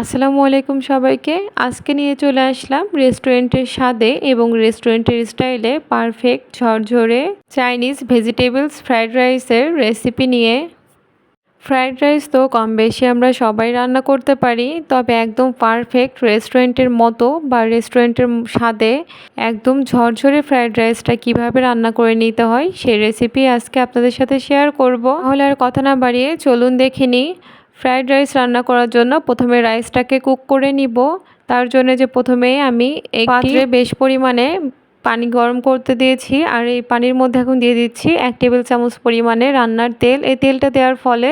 আসসালামু আলাইকুম সবাইকে। আজকে নিয়ে চলে আসলাম রেস্টুরেন্টের স্বাদে এবং রেস্টুরেন্টের স্টাইলে পারফেক্ট ঝরঝরে চাইনিজ ভেজিটেবলস, ফ্রাইড রাইসের রেসিপি নিয়ে। ফ্রাইড রাইস তো কম বেশি আমরা সবাই রান্না করতে পারি, তবে একদম পারফেক্ট রেস্টুরেন্টের মতো বা রেস্টুরেন্টের স্বাদে একদম ঝরঝরে ফ্রাইড রাইসটা কীভাবে রান্না করে নিতে হয় সেই রেসিপি আজকে আপনাদের সাথে শেয়ার করব। তাহলে আর কথা না বাড়িয়ে চলুন দেখে নিই। ফ্রাইড রাইস রান্না করার জন্য প্রথমে রাইসটাকে কুক করে নিব। তার জন্য যে প্রথমে আমি এই পাত্রে বেশ পরিমাণে পানি গরম করতে দিয়েছি আর এই পানির মধ্যে এখন দিয়ে দিচ্ছি এক টেবিল চামচ পরিমাণে রান্নার তেল। এই তেলটা দেওয়ার ফলে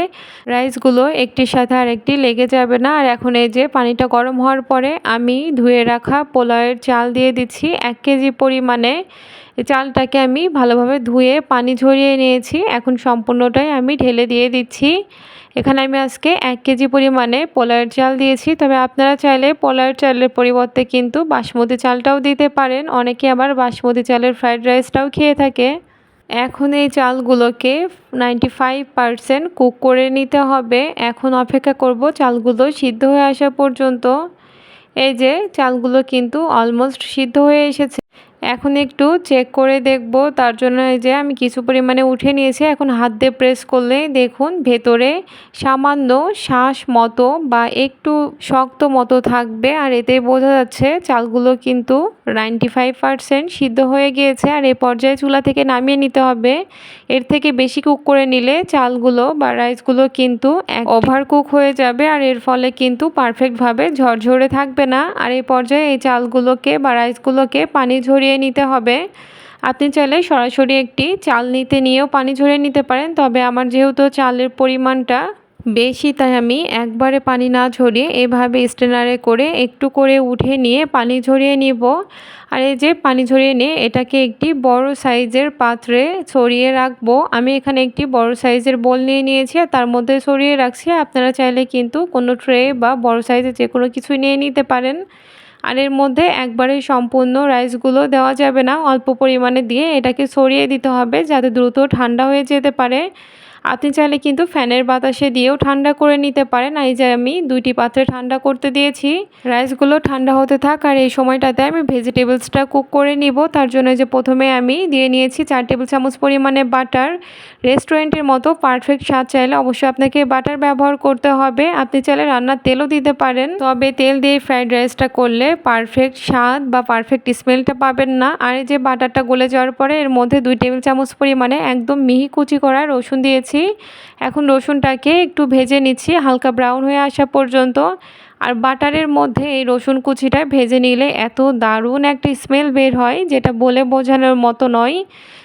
রাইসগুলো একটির সাথে আর একটি লেগে যাবে না। আর এখন এই যে পানিটা গরম হওয়ার পরে আমি ধুয়ে রাখা পোলাওয়ের চাল দিয়ে দিচ্ছি। এক কেজি পরিমাণে এই চালটাকে আমি ভালোভাবে ধুয়ে পানি ঝরিয়ে নিয়েছি। এখন সম্পূর্ণটাই আমি ঢেলে দিয়ে দিচ্ছি। এখানে আমি আজকে এক কেজি পরিমাণে পোলার চাল দিয়েছি। তবে আপনারা চাইলে পোলার চালের পরিবর্তে কিন্তু বাসমতি চালটাও দিতে পারেন। অনেকে আবার বাসমতি চালের ফ্রাইড রাইসটাও খেয়ে থাকে। এখন এই চালগুলোকে নাইনটি ফাইভ পারসেন্ট কুক করে নিতে হবে। এখন অপেক্ষা করব চালগুলো সিদ্ধ হয়ে আসা পর্যন্ত। এই যে চালগুলো কিন্তু অলমোস্ট সিদ্ধ হয়ে এসেছে। এখন একটু চেক করে দেখব। তার জন্য এই যে আমি কিছু পরিমাণে উঠে নিয়েছি। এখন হাত দিয়ে প্রেস করলে দেখুন ভেতরে সামান্য শ্বাস মতো বা একটু শক্ত মতো থাকবে। আর এতে বোঝা যাচ্ছে চালগুলো কিন্তু নাইনটি ফাইভ পারসেন্ট সিদ্ধ হয়ে গিয়েছে। আর এই পর্যায়ে চুলা থেকে নামিয়ে নিতে হবে। এর থেকে বেশি কুক করে নিলে চালগুলো বা রাইসগুলো কিন্তু ওভার কুক হয়ে যাবে। আর এর ফলে কিন্তু পারফেক্টভাবে ঝরঝরে থাকবে না। আর এই পর্যায়ে এই চালগুলোকে বা রাইসগুলোকে পানি ঝরিয়ে ঝরিয়ে নিতে হবে। আপনি চাইলে সরাসরি একটি চাল নিতে নিয়েও পানি ঝরিয়ে নিতে পারেন, তবে আমার যেহেতু চালের পরিমাণটা বেশি, তাই আমি একবারে পানি না ঝরিয়ে এভাবে স্টেনারে করে একটু করে উঠে নিয়ে পানি ঝরিয়ে নিব। আর এই যে পানি ঝরিয়ে নিয়ে এটাকে একটি বড় সাইজের পাত্রে ছড়িয়ে রাখব। আমি এখানে একটি বড় সাইজের বোল নিয়ে নিয়েছি আর তার মধ্যে ছড়িয়ে রাখছি। আপনারা চাইলে কিন্তু কোনো ট্রে বা বড় সাইজের যে কোনো কিছু নিয়ে নিতে পারেন। আর এর মধ্যে একবারে সম্পূর্ণ রাইসগুলো দেওয়া যাবে না। অল্প পরিমাণে দিয়ে এটাকে সরিয়ে দিতে হবে যাতে দ্রুত ঠান্ডা হয়ে যেতে পারে। আপনি চাইলে কিন্তু ফ্যানের বাতাসে দিয়েও ঠান্ডা করে নিতে পারেন। এই যে আমি দুইটি পাত্রে ঠান্ডা করতে দিয়েছি। রাইসগুলো ঠান্ডা হতে থাক আর এই সময়টাতে আমি ভেজিটেবলসটা কুক করে নিব। তার জন্য যে প্রথমে আমি দিয়ে নিয়েছি চার টেবিল চামচ পরিমাণে বাটার। রেস্টুরেন্টের মতো পারফেক্ট স্বাদ চাইলে অবশ্যই আপনাকে বাটার ব্যবহার করতে হবে। আপনি চাইলে রান্নার তেলও দিতে পারেন। তবে তেল দিয়ে ফ্রাইড রাইসটা করলে পারফেক্ট স্বাদ বা পারফেক্ট স্মেলটা পাবেন না। আর এই যে বাটারটা গলে যাওয়ার পরে এর মধ্যে দুই টেবিল চামচ পরিমাণে একদম মিহি কুচি করা রসুন দিয়েছি। নিচ্ছি এখন রসুনটাকে একটু ভেজে নিচ্ছি, হালকা ব্রাউন হয়ে আসা পর্যন্ত। আর বাটারের মধ্যে এই রসুন কুচিটা ভেজে নিলে এত দারুণ একটা স্মেল বের হয়, যেটা বলে বোঝানোর মতো নয়।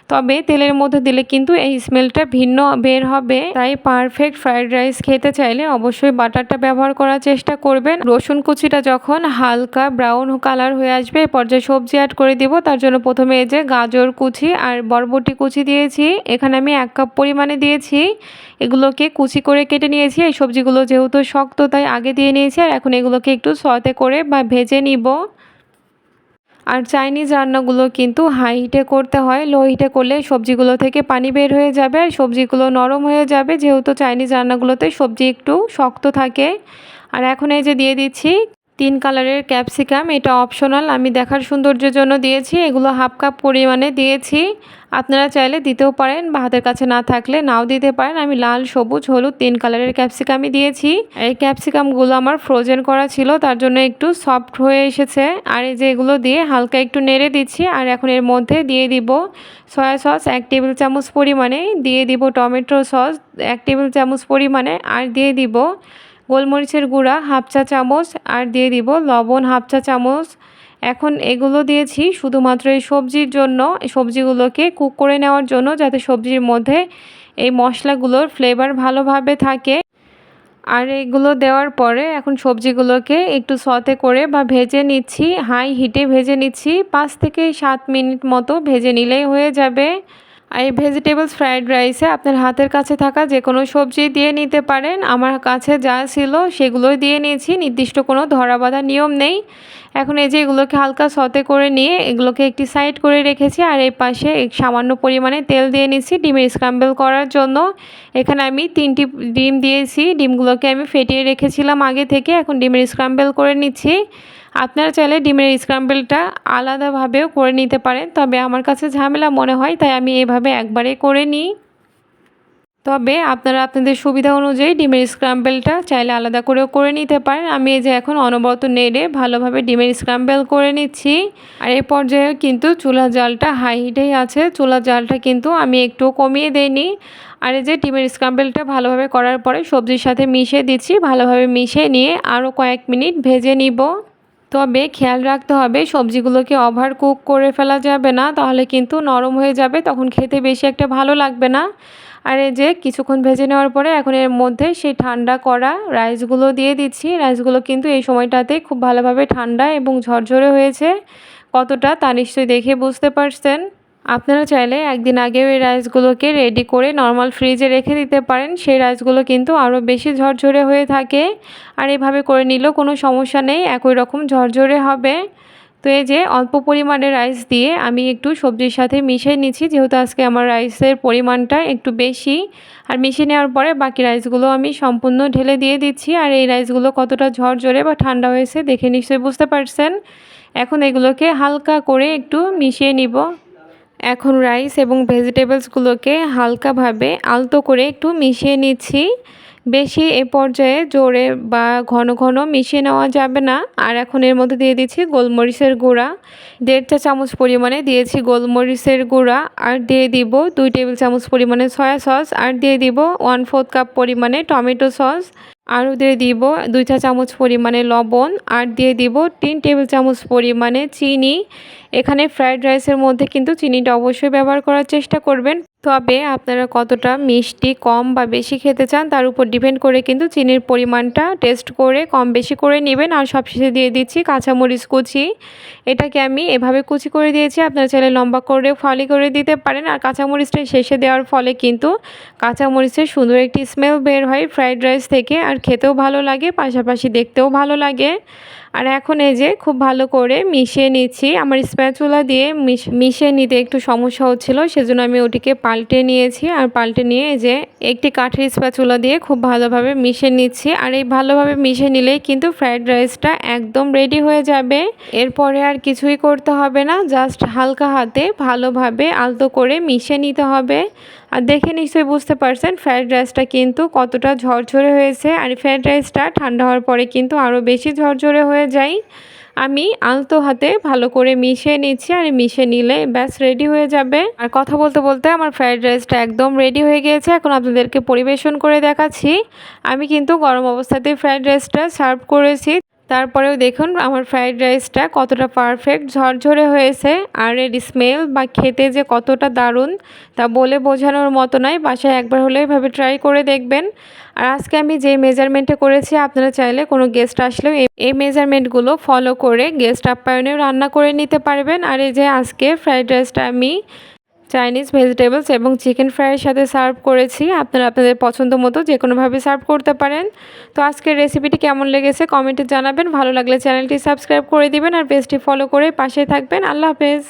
তবে তেলের মধ্যে দিলে কিন্তু এই স্মেলটা ভিন্ন বের হবে। তাই পারফেক্ট ফ্রাইড রাইস খেতে চাইলে অবশ্যই বাটারটা ব্যবহার করার চেষ্টা করবেন। রসুন কুচিটা যখন হালকা ব্রাউন কালার হয়ে আসবে পর্যায়ে সবজি অ্যাড করে দিব। তার জন্য প্রথমে এই যে গাজর কুচি আর বরবটি কুচি দিয়েছি। এখানে আমি এক কাপ পরিমাণে দিয়েছি। এগুলোকে কুচি করে কেটে নিয়েছি। এই সবজিগুলো যেহেতু শক্ত, তাই আগে দিয়ে নিয়েছি। আর এখন এগুলোকে একটু সতে করে বা ভেজে নিব। আর চাইনিজ রান্নাগুলো কিন্তু হাই হিটে করতে হয় লো হিটে করলে সবজিগুলো থেকে পানি বের হয়ে যাবে আর সবজিগুলো নরম হয়ে যাবে। যেহেতু চাইনিজ রান্নাগুলোতে সবজি একটু শক্ত থাকে। আর এখন এই যে দিয়ে দিচ্ছি তিন কালারের ক্যাপসিকাম, এটা অপশনাল। আমি দেখার সৌন্দর্যের জন্য দিয়েছি, এগুলো হাফ কাপ পরিমাণে দিয়েছি। আপনারা চাইলে দিতেও পারেন বা হাতের কাছে না থাকলে নাও দিতে পারেন। আমি লাল, সবুজ, হলুদ তিন কালারের ক্যাপসিকামই দিয়েছি। এই ক্যাপসিকামগুলো আমার ফ্রোজেন করা ছিল, তার জন্য একটু সফট হয়ে এসেছে। আর এই যে এগুলো দিয়ে হালকা একটু নেড়ে দিচ্ছি, আর এখন এর মধ্যে দিয়ে দিব সয়া সস এক টেবিল চামচ পরিমাণে। দিয়ে দিব টমেটো সস এক টেবিল চামচ পরিমাণে, আর দিয়ে দিব গোলমরিচের গুঁড়া হাফ চা চামচ আর দিয়ে দিব লবণ হাফ চা চামচ। এখন এগুলো দিয়েছি শুধুমাত্র এই সবজির জন্য। সবজিগুলোকে কুক করে নেওয়ার জন্য যাতে সবজির মধ্যে এই মশলাগুলোর ফ্লেভার ভালোভাবে থাকে। আর এগুলো দেওয়ার পরে এখন সবজিগুলোকে একটু সতে করে বা ভেজে নিচ্ছি হাই হিটে ভেজে নিচ্ছি। পাঁচ থেকে সাত মিনিট মতো ভেজে নিলেই হয়ে যাবে। আর এই ভেজিটেবলস, ফ্রাইড রাইসে আপনার হাতের কাছে থাকা যে কোনো সবজি দিয়ে নিতে পারেন। আমার কাছে যা ছিল সেগুলোই দিয়ে নিয়েছি, নির্দিষ্ট কোনো ধরা বাঁধা নিয়ম নেই। এখন এই যে এগুলোকে হালকা সতে করে নিয়ে এগুলোকে একটি সাইড করে রেখেছি আর এই পাশে সামান্য পরিমাণে তেল দিয়ে নিচ্ছি ডিমের স্ক্রাম্বল করার জন্য। এখানে আমি তিনটি ডিম দিয়েছি, ডিমগুলোকে আমি ফেটিয়ে রেখেছিলাম আগে থেকে, এখন ডিমের স্ক্রাম্বল করে নিচ্ছি। আপনারা চাইলে ডিমের স্ক্রাম্বলটা আলাদাভাবেও করে নিতে পারেন, তবে আমার কাছে ঝামেলা মনে হয়, তাই আমি এভাবে একবারে করে নিই। তবে আপনারা আপনাদের সুবিধা অনুযায়ী ডিমের স্ক্রাম্বেলটা চাইলে আলাদা করেও করে নিতে পারেন। আমি এই যে এখন অনবরত নেড়ে ভালোভাবে ডিমের স্ক্রাম্বেল করে নিচ্ছি। আর এই পর্যায়ে কিন্তু চুলা জালটা হাই হিটেই আছে চুলা জালটা কিন্তু আমি একটু কমিয়ে দেইনি। আর এই যে ডিমের স্ক্রাম্বেলটা ভালোভাবে করার পরে সবজির সাথে মিশিয়ে দিচ্ছি, ভালোভাবে মিশিয়ে নিয়ে আরও কয়েক মিনিট ভেজে নিব। তবে খেয়াল রাখতে হবে, সবজিগুলোকে ওভার কুক করে ফেলা যাবে না, তাহলে কিন্তু নরম হয়ে যাবে, তখন খেতে বেশি একটা ভালো লাগবে না। আর এই যে কিছুক্ষণ ভেজে নেওয়ার পরে এখন এর মধ্যে সেই ঠান্ডা করা রাইসগুলো দিয়ে দিচ্ছি। রাইসগুলো কিন্তু এই সময়টাতে খুব ভালোভাবে ঠান্ডা এবং ঝরঝরে হয়েছে, কতটা তা নিশ্চয়ই দেখে বুঝতে পারছেন। আপনারা চাইলে একদিন আগে ওই রাইসগুলোকে রেডি করে নর্মাল ফ্রিজে রেখে দিতে পারেন। সেই রাইসগুলো কিন্তু আরও বেশি ঝরঝরে হয়ে থাকে। আর এভাবে করে নিলেও কোনো সমস্যা নেই, একই রকম ঝরঝরে হবে। তো এই যে অল্প পরিমাণে রাইস দিয়ে আমি একটু সবজির সাথে মিশিয়ে নিচ্ছি, যেহেতু আজকে আমার রাইসের পরিমাণটা একটু বেশি। আর মিশিয়ে নেওয়ার পরে বাকি রাইসগুলো আমি সম্পূর্ণ ঢেলে দিয়ে দিচ্ছি। আর এই রাইসগুলো কতটা ঝরঝরে বা ঠান্ডা হয়েছে দেখে নিশ্চয়ই বুঝতে পারছেন। এখন এগুলোকে হালকা করে একটু মিশিয়ে নিব। এখন রাইস এবং ভেজিটেবলসগুলোকে হালকাভাবে আলতো করে একটু মিশিয়ে নিচ্ছি। বেশি এ পর্যায়ে জোরে বা ঘন ঘন মিশিয়ে নেওয়া যাবে না। আর এখন এর মধ্যে দিয়ে দিচ্ছি গোলমরিচের গুঁড়া। দেড় চা চামচ পরিমাণে দিয়েছি গোলমরিচের গুঁড়া। আর দিয়ে দিব দুই টেবিল চামচ পরিমাণে সয়া সস আর দিয়ে দিব ওয়ান ফোর্থ কাপ পরিমাণে টমেটো সস আরও দিয়ে দিব দুই চা চামচ পরিমাণে লবণ আর দিয়ে দিব তিন টেবিল চামচ পরিমাণে চিনি। এখানে ফ্রায়েড রাইসের মধ্যে কিন্তু চিনিটা অবশ্যই ব্যবহার করার চেষ্টা করবেন। তবে আপনারা কতটা মিষ্টি, কম বা বেশি খেতে চান তার উপর ডিপেন্ড করে কিন্তু চিনির পরিমাণটা টেস্ট করে, কম বেশি করে নেবেন। আর সবশেষে দিয়ে দিচ্ছি কাঁচামরিচ কুচি। এটাকে আমি এভাবে কুচি করে দিয়েছি, আপনারা চাইলে লম্বা করে ফলি করে দিতে পারেন। আর কাঁচামরিচটা শেষে দেওয়ার ফলে কিন্তু কাঁচামরিচের সুন্দর একটি স্মেল বের হয় ফ্রাইড রাইস থেকে। আর খেতেও ভালো লাগে, পাশাপাশি দেখতেও ভালো লাগে। আর এখন এই যে খুব ভালো করে মিশিয়ে নিচ্ছি। আমার স্প্যাচুলা দিয়ে মিশিয়ে নিতে একটু সমস্যা হচ্ছিল, সেজন্য আমি ওটিকে পাল্টে নিয়েছি। আর পাল্টে নিয়ে যে একটি কাঠের স্প্যাচুলা দিয়ে খুব ভালোভাবে মিশিয়ে নিচ্ছি। আর এই ভালোভাবে মিশিয়ে নিলেই কিন্তু ফ্রায়েড রাইসটা একদম রেডি হয়ে যাবে। এরপরে আর কিছুই করতে হবে না, জাস্ট হালকা হাতে ভালোভাবে আলতো করে মিশিয়ে নিতে হবে। আর দেখে নিশ্চয়ই বুঝতে পারছেন ফ্রায়েড রাইসটা কিন্তু কতটা ঝরঝরে হয়েছে। আর ফ্রায়েড রাইসটা ঠান্ডা হওয়ার পরে কিন্তু আরও বেশি ঝরঝরে হয়ে যায়। আমি আলতো হাতে ভালো করে মিশিয়ে নিচ্ছি আর মিশিয়ে নিলে ব্যাস রেডি হয়ে যাবে। আর কথা বলতে বলতে আমার ফ্রায়েড রাইসটা একদম রেডি হয়ে গিয়েছে। এখন আপনাদেরকে পরিবেশন করে দেখাচ্ছি। আমি কিন্তু গরম অবস্থাতেই ফ্রায়েড রাইসটা সার্ভ করেছি। তারপরেও দেখুন, আমার ফ্রায়েড রাইসটা কতটা পারফেক্ট ঝরঝরে হয়েছে, আর এর স্মেল বা খেতে যে কতটা দারুণ, তা বলে বোঝানোর মতো নয়, বাসায় একবার হলে এভাবে ট্রাই করে দেখবেন। আর আজকে আমি যে মেজারমেন্টে করেছি, আপনারা চাইলে কোনো গেস্ট আসলেও এই মেজারমেন্টগুলো ফলো করে গেস্ট আপ্যায়নেও রান্না করে নিতে পারবেন। আর এই যে আজকে ফ্রায়েড রাইসটা আমি চাইনিজ ভেজিটেবলস এবং চিকেন ফ্রাইয়ের সাথে সার্ভ করেছি। আপনারা আপনাদের পছন্দ মতো যে কোনোভাবে সার্ভ করতে পারেন। তো আজকের রেসিপিটি কেমন লেগেছে কমেন্টে জানাবেন। ভালো লাগলে চ্যানেলটি সাবস্ক্রাইব করে দিবেন আর পেজটি ফলো করে পাশে থাকবেন। আল্লাহ হাফেজ।